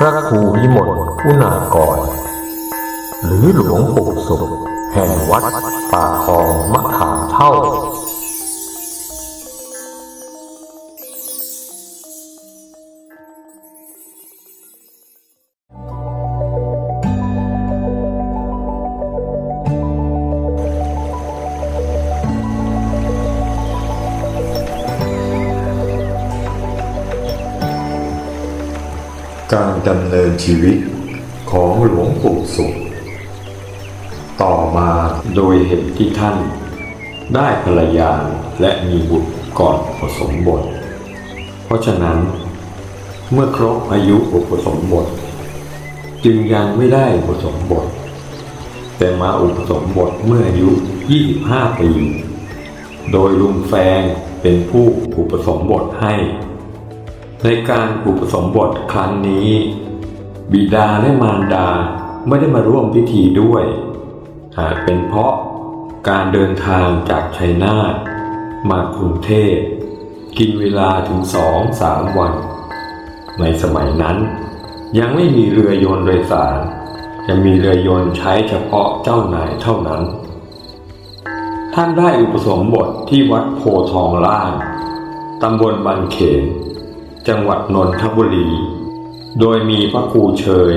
พระครูวิมลอุณากร หรือหลวงปู่สุขแห่งวัดป่าคลอง การดำเนินชีวิตของหลวงปู่สุข ต่อมาโดยเหตุที่ท่าน ได้ภรรยาและมีบุตรก่อนอุปสมบท เพราะฉะนั้นเมื่อครบอายุอุปสมบท จึงยังไม่ได้อุปสมบท แต่มาอุปสมบทเมื่ออายุ 25 ปี โดยลุงแฟงเป็นผู้อุปสมบทให้ ในการอุปสมบทครั้งนี้ บิดาและมารดาไม่ได้มาร่วมพิธีด้วยหากเป็นเพราะการเดินทางจากชัยนาทมากรุงเทพกินเวลาถึงสองสามวัน ในสมัยนั้น ยังไม่มีเรือยนต์โดยสาร จะมีเรือยนต์ใช้เฉพาะเจ้านายเท่านั้น ท่านได้อุปสมบทที่วัดโพทองล่างตำบลบันเขน จังหวัดนนทบุรี โดยมีพระครูเชย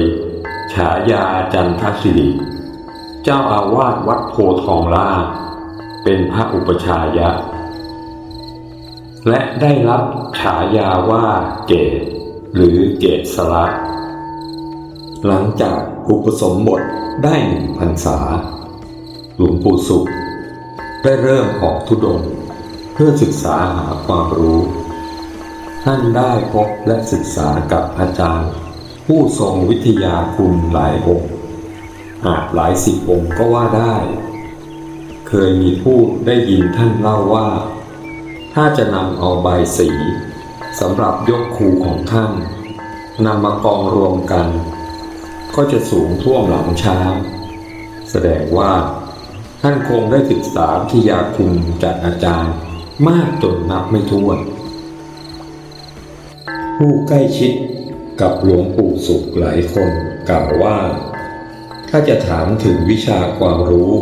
ฉายาจันทศิริ เจ้าอาวาสวัดโพทองล่าเป็นพระอุปชายะ และได้รับฉายาว่าเกตหรือเกตสละหลังจากอุปสมบทได้หนึ่งพรรษา หลวงปู่สุข ได้เริ่มออกทุดงเพื่อศึกษาหาความรู้ ท่านได้พบและศึกษากับอาจารย์ ผู้ทรงวิทยาคุณหลายองค์อาจหลายสิบองค์ก็ว่าได้ เคยมีผู้ได้ยินท่านเล่าว่า ถ้าจะนำเอาใบสีสำหรับยกคูของท่านนำมากองรวมกัน ก็จะสูงท่วมหลังช้างแสดงว่า ท่านคงได้ศึกษาวิทยาคุณจากอาจารย์มากจนนับไม่ถ้วน ผู้ใกล้ชิดกับหลวงปู่สุขหลายคนกล่าวว่า ถ้าจะถามถึงวิชาความรู้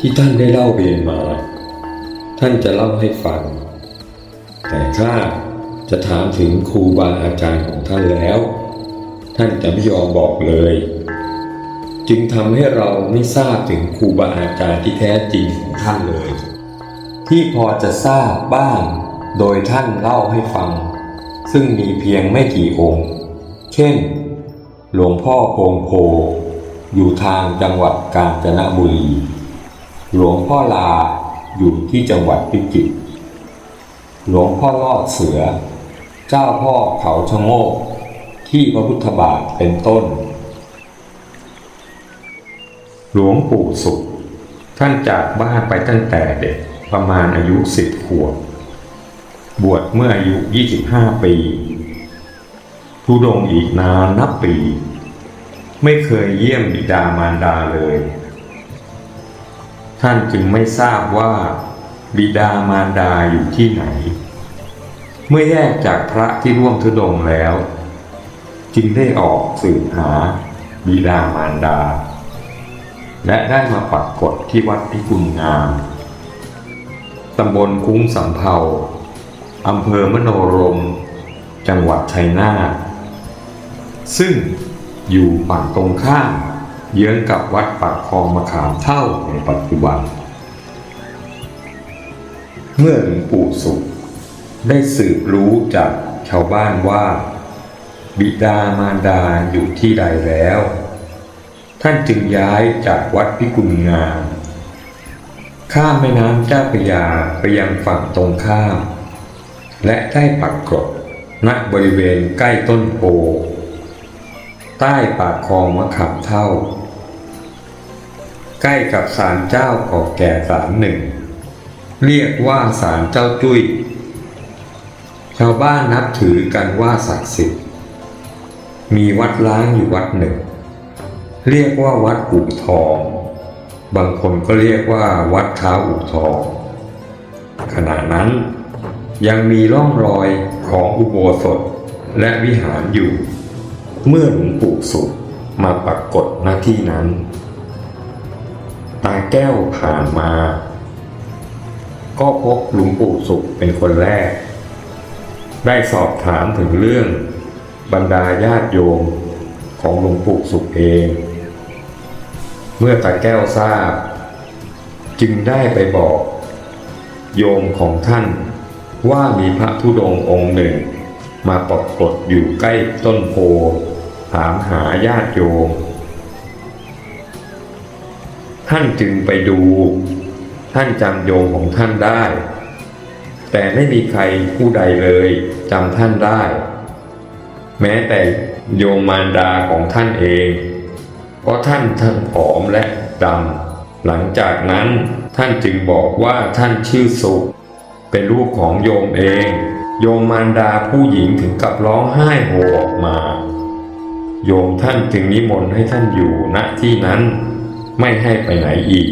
ที่ท่านได้เล่าเรียนมา ท่านจะเล่าให้ฟัง แต่ถ้าจะถามถึงครูบาอาจารย์ของท่านแล้ว ท่านจะไม่ยอมบอกเลย จึงทำให้เราไม่ทราบถึงครูบาอาจารย์ที่แท้จริงของท่านเลย ที่พอจะทราบบ้างโดยท่านเล่าให้ฟัง ซึ่งมีเพียงไม่กี่องค์ เช่น หลวงพ่อโพงโพ อยู่ทางจังหวัดกาญจนบุรี หลวงพ่อลาอยู่ที่จังหวัดพิจิตร หลวงพ่อลอดเสือ เจ้าพ่อเขาชะโงก ที่พระพุทธบาทเป็นต้น หลวงปู่สุขท่านจากบ้านไปตั้งแต่เด็กประมาณอายุสิบขวบ บวชเมื่ออายุ 25 ปี ทุดงอีกนานนับปี ไม่เคยเยี่ยมบิดามารดาเลย ท่านจึงไม่ทราบว่า บิดามารดาอยู่ที่ไหน เมื่อแยกจากพระที่ร่วมทุดงแล้ว จึงได้ออกสืบหาบิดามารดา และได้มาปักกฏที่วัดพิกุลงามตำบลคุ้งสำเภา อำเภอมโนรม จังหวัดชัยนาทซึ่งอยู่ฝั่งตรงข้ามเยื้องกับวัดปากคลองมะขามเท่าในปัจจุบัน เมื่อหลวงปู่สุข ได้สืบรู้จากชาวบ้านว่า บิดามารดาอยู่ที่ใดแล้ว ท่านจึงย้ายจากวัดพิกุลงาม ข้ามแม่น้ำเจ้าพระยาไปยังฝั่งตรงข้าม และได้ปักกรดณบริเวณใกล้ต้นโพใต้ปากคลองมะขามเท่า ใกล้กับศาลเจ้าเก่าแก่ศาลหนึ่ง เรียกว่าศาลเจ้าจุ้ย ชาวบ้านนับถือกันว่าศักดิ์สิทธิ์ มีวัดล้างอยู่วัดหนึ่ง เรียกว่าวัดอู่ทอง บางคนก็เรียกว่าวัดเท้าอู่ทองขณะนั้น ยังมีร่องรอยของอุโบสถและวิหารอยู่ เมื่อหลวงปู่สุขมาปรากฏหน้าที่นั้น ตาแก้วผ่านมา ก็พบหลวงปู่สุขเป็นคนแรก ได้สอบถามถึงเรื่องบรรดาญาติโยมของหลวงปู่สุขเอง เมื่อตาแก้วทราบ จึงได้ไปบอก โยมของท่าน ว่ามีพระธุดงค์องค์หนึ่ง มาปรากฏอยู่ใกล้ต้นโพถามหาญาติโยม ท่านจึงไปดู ท่านจำโยมของท่านได้ แต่ไม่มีใครผู้ใดเลยจำท่านได้ แม้แต่โยมมารดาของท่านเอง เพราะท่านทั้งผอมและดำหลังจากนั้นท่านจึงบอกว่าท่านชื่อสุข เป็นลูกของโยมเอง โยมมารดาผู้หญิงถึงกับร้องไห้โฮออกมา โยมท่านจึงนิมนต์ให้ท่านอยู่ณที่นั้น ไม่ให้ไปไหนอีก